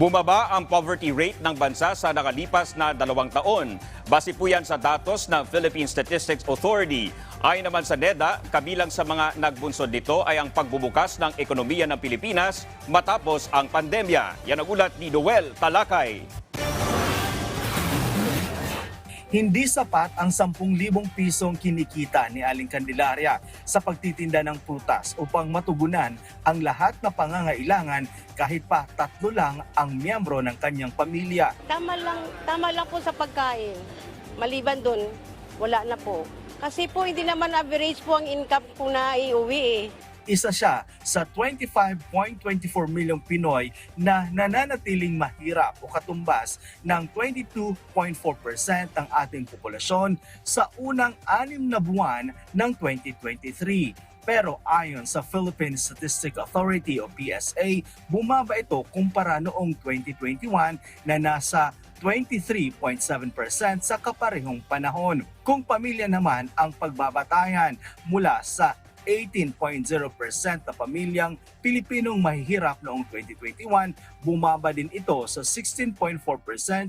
Bumaba ang poverty rate ng bansa sa nakalipas na dalawang taon. Base po yan sa datos ng Philippine Statistics Authority. Ayon naman sa NEDA, kabilang sa mga nagbunsod nito ay ang pagbubukas ng ekonomiya ng Pilipinas matapos ang pandemya. Yan ang ulat ni Noel Talakay. Hindi sapat ang 10,000 pisong kinikita ni Aling Candelaria sa pagtitinda ng prutas upang matugunan ang lahat na pangangailangan kahit pa tatlo lang ang miyembro ng kanyang pamilya. Tama lang, tama lang po sa pagkain. Maliban doon, wala na po. Kasi po hindi naman average po ang income po na iuwi eh. Isa siya sa 25.24 milyong Pinoy na nananatiling mahirap o katumbas ng 22.4% ng ating populasyon sa unang anim na buwan ng 2023. Pero ayon sa Philippine Statistic Authority o PSA, bumaba ito kumpara noong 2021 na nasa 23.7% sa kaparehong panahon. Kung pamilya naman ang pagbabatayan mula sa 18.0% na pamilyang Pilipinong mahihirap noong 2021, bumaba din ito sa 16.4%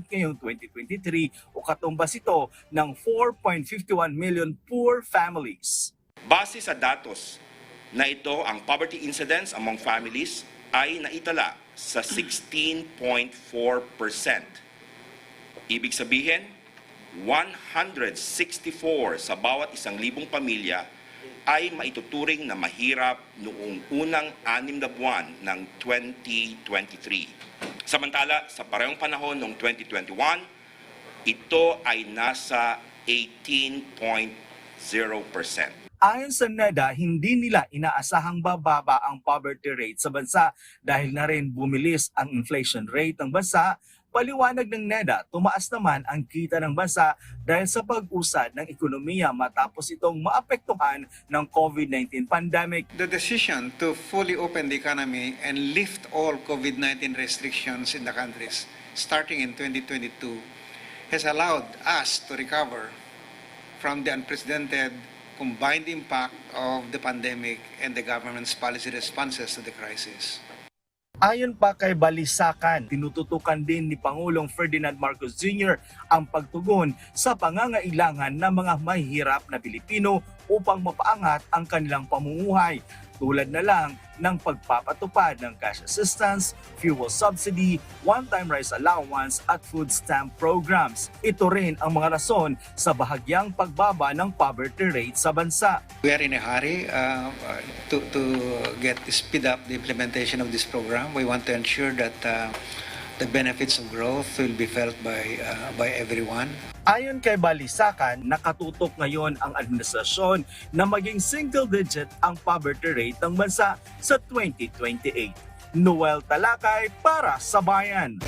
ngayong 2023 o katumbas ito ng 4.51 million poor families. Base sa datos na ito, ang poverty incidence among families ay naitala sa 16.4%. Ibig sabihin, 164 sa bawat isang libong pamilya ay maituturing na mahirap noong unang anim na buwan ng 2023. Samantala, sa parehong panahon noong 2021, ito ay nasa 18.0%. Ayon sa NEDA, hindi nila inaasahang bababa ang poverty rate sa bansa dahil na rin bumilis ang inflation rate ng bansa. Paliwanag ng NEDA, tumaas naman ang kita ng bansa dahil sa pag-usad ng ekonomiya matapos itong maapektuhan ng COVID-19 pandemic. The decision to fully open the economy and lift all COVID-19 restrictions in the countries starting in 2022 has allowed us to recover from the unprecedented combined impact of the pandemic and the government's policy responses to the crisis. Ayon pa kay Balisakan, tinututukan din ni Pangulong Ferdinand Marcos Jr. ang pagtugon sa pangangailangan ng mga mahihirap na Pilipino upang mapaangat ang kanilang pamumuhay tulad na lang ng pagpapatupad ng cash assistance, fuel subsidy, one-time rice allowance at food stamp programs. Ito rin ang mga rason sa bahagyang pagbaba ng poverty rate sa bansa. We are in a hurry uh, uh, to, to get speed up the implementation of this program. We want to ensure that uh, the benefits of growth will be felt by, uh, by everyone. Ayon kay Balisakan, nakatutok ngayon ang administrasyon na maging single digit ang poverty rate ng bansa sa 2028. Noel Talakay para sa Bayan.